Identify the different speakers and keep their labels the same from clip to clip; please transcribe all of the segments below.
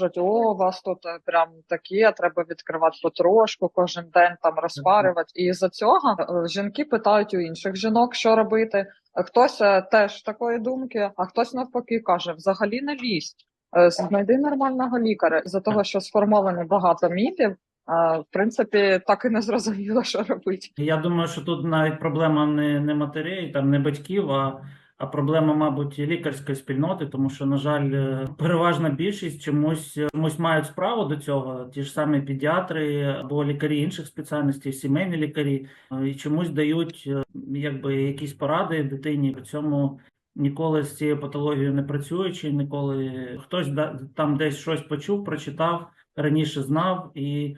Speaker 1: Кажуть, о, у вас тут е, прям таке, треба відкривати потрошку, кожен день там розпарювати. І за цього е, жінки питають у інших жінок, що робити. Е, Хтось теж такої думки, а хтось навпаки каже: взагалі не лізь, знайди нормального лікаря. За того, що сформовано багато міфів, е, в принципі, так і не зрозуміло, що робити.
Speaker 2: Я думаю, що тут навіть проблема не, не матерей, там не батьків, а, а проблема, мабуть, лікарської спільноти, тому що, на жаль, е, переважна більшість чомусь чомусь мають справу до цього. Ті ж самі педіатри або лікарі інших спеціальностей, сімейні лікарі, е, і чомусь дають е, якби якісь поради дитині. При цьому ніколи з цією патологією не працюючи, ніколи хтось там десь щось почув, прочитав, раніше знав і.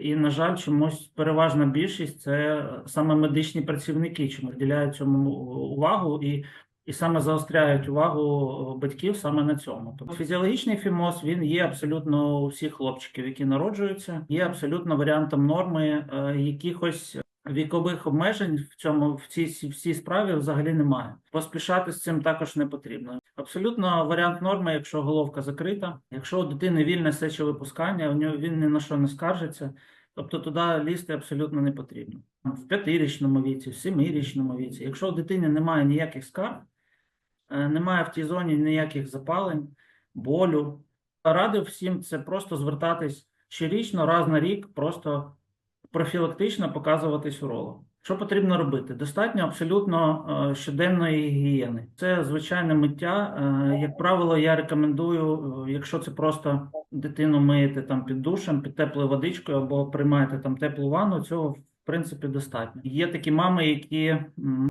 Speaker 2: І, на жаль, чомусь переважна більшість це саме медичні працівники, чому приділяють цьому увагу і, і саме заостряють увагу батьків саме на цьому. Тобто фізіологічний фімоз він є абсолютно у всіх хлопчиків, які народжуються, є абсолютно варіантом норми е, якихось. Вікових обмежень в цьому в цій в справі взагалі немає. Поспішати з цим також не потрібно. Абсолютно варіант норми, якщо головка закрита, якщо у дитини вільне сечовипускання, у нього він ні на що не скаржиться, тобто туди лізти абсолютно не потрібно. В п'ятирічному віці, в семирічному віці, якщо у дитини немає ніяких скарг, е, немає в тій зоні ніяких запалень, болю, радив всім це просто звертатись щорічно, раз на рік, просто профілактично показуватись урологу. Що потрібно робити? Достатньо абсолютно е, щоденної гігієни. Це звичайне миття. Е, Як правило, я рекомендую, е, якщо це просто дитину миєте там під душем, під теплою водичкою або приймаєте там теплу ванну, цього в принципі достатньо. Є такі мами, які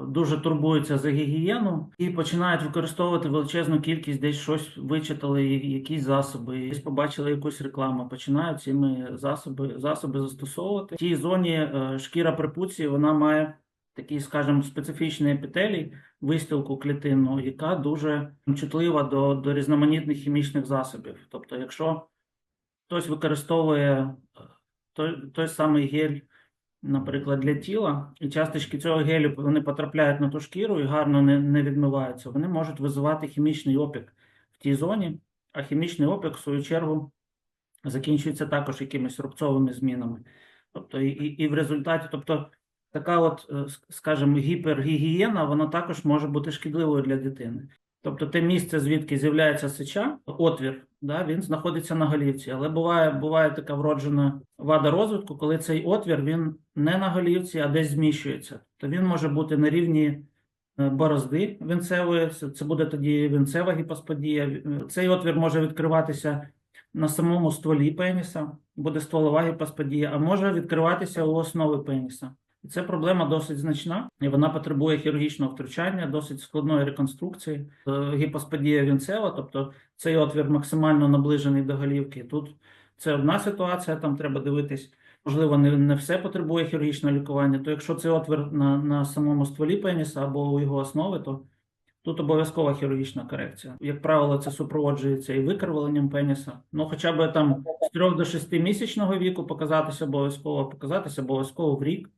Speaker 2: дуже турбуються за гігієну і починають використовувати величезну кількість, десь щось вичитали, якісь засоби, десь побачили якусь рекламу, починають цими засоби, засоби застосовувати. В тій зоні е, шкіра препуції вона має такий, скажімо, специфічний епітелій, вистілку клітинну, яка дуже чутлива до, до різноманітних хімічних засобів. Тобто, якщо хтось використовує е, той, той самий гель, наприклад, для тіла, і часточки цього гелю вони потрапляють на ту шкіру і гарно не, не відмиваються, вони можуть визивати хімічний опік в тій зоні, а хімічний опік, в свою чергу, закінчується також якимись рубцовими змінами. Тобто, і, і, в результаті, тобто, така от, е, скажімо, гіпергігієна, вона також може бути шкідливою для дитини. Тобто те місце, звідки з'являється сеча, отвір, да, він знаходиться на голівці. Але буває, буває така вроджена вада розвитку, коли цей отвір він не на голівці, а десь зміщується. То він може бути на рівні е, борозди вінцевої, це буде тоді вінцева гіпосподія. Цей отвір може відкриватися на самому стволі пеніса, буде стволова гіпосподія, а може відкриватися у основи пеніса. І це проблема досить значна, і вона потребує хірургічного втручання, досить складної реконструкції. Е, Гіпосподія вінцева, тобто цей отвір максимально наближений до голівки. Тут це одна ситуація, там треба дивитись. Можливо, не, не все потребує хірургічного лікування. То якщо цей отвір на, на самому стволі пеніса або у його основи, то тут обов'язкова хірургічна корекція. Як правило, це супроводжується і викривленням пеніса. Ну, хоча б там з 3 до 6 місячного віку показатися обов'язково, показатися обов'язково в рік.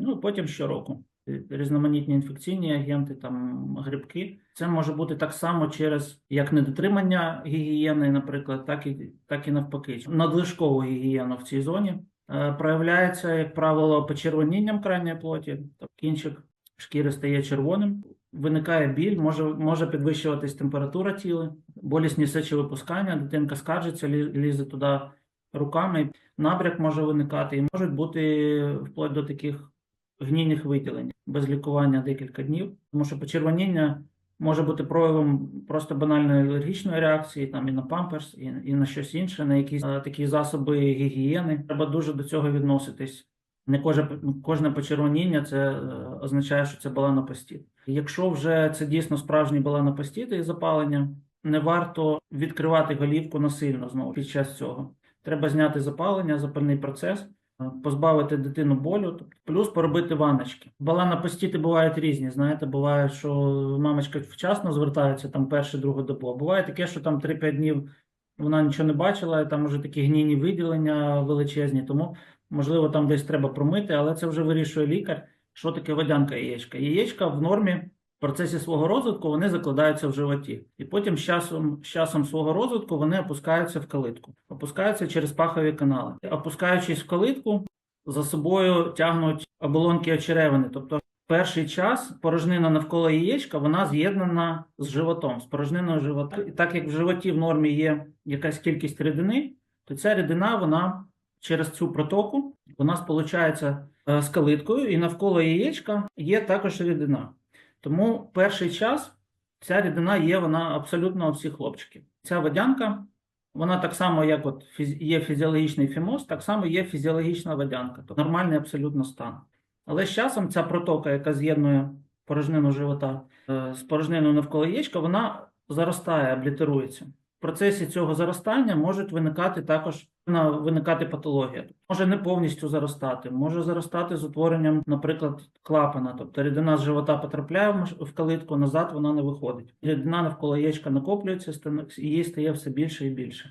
Speaker 2: Ну, потім щороку. Різноманітні інфекційні агенти, там грибки. Це може бути так само через як недотримання гігієни, наприклад, так і так і навпаки. Надлишкову гігієну в цій зоні е, проявляється, як правило, почервонінням крайньої плоті. Тобто кінчик шкіри стає червоним, виникає біль, може, може підвищуватись температура тіла, болісні сечовипускання, дитинка скаржиться, лізе туди руками, набряк може виникати, і можуть бути вплоть до таких гнійних виділень без лікування декілька днів, тому що почервоніння може бути проявом просто банальної алергічної реакції, там і на памперс, і, і на щось інше, на якісь е, такі засоби гігієни. Треба дуже до цього відноситись. Не кожне, кожне почервоніння це е, означає, що це баланопостіт. Якщо вже це дійсно справжній баланопостіт і запалення, не варто відкривати голівку насильно знову під час цього. Треба зняти запалення, запальний процес, позбавити дитину болю, тобто плюс поробити ванночки. Баланопостіти бувають різні. Знаєте, буває, що мамочка вчасно звертається там першу другу добу. Буває таке, що там 3-5 днів вона нічого не бачила, і там вже такі гнійні виділення величезні. Тому можливо там десь треба промити, але це вже вирішує лікар. Що таке водянка яєчка? Яєчка в нормі процесі свого розвитку вони закладаються в животі, і потім з часом, з часом свого розвитку вони опускаються в калитку, опускаються через пахові канали. Опускаючись в калитку, за собою тягнуть оболонки очеревини. Тобто, перший час порожнина навколо яєчка вона з'єднана з животом, з порожниною живота. І так як в животі в нормі є якась кількість рідини, то ця рідина вона через цю протоку вона сполучається е, з калиткою, і навколо яєчка є також рідина. Тому перший час ця рідина є вона абсолютно у всіх хлопчиків. Ця водянка, вона так само, як от є фізіологічний фімоз, так само є фізіологічна водянка, тобто нормальний абсолютно стан. Але з часом ця протока, яка з'єднує порожнину живота е, з порожниною навколо яєчка, вона заростає, облітерується. Процесі цього заростання можуть виникати також на- виникати патологія. Може не повністю заростати, може заростати з утворенням, наприклад, клапана. Тобто рідина з живота потрапляє в калитку, назад вона не виходить. Рідина навколо яєчка накоплюється, і її стає все більше і більше.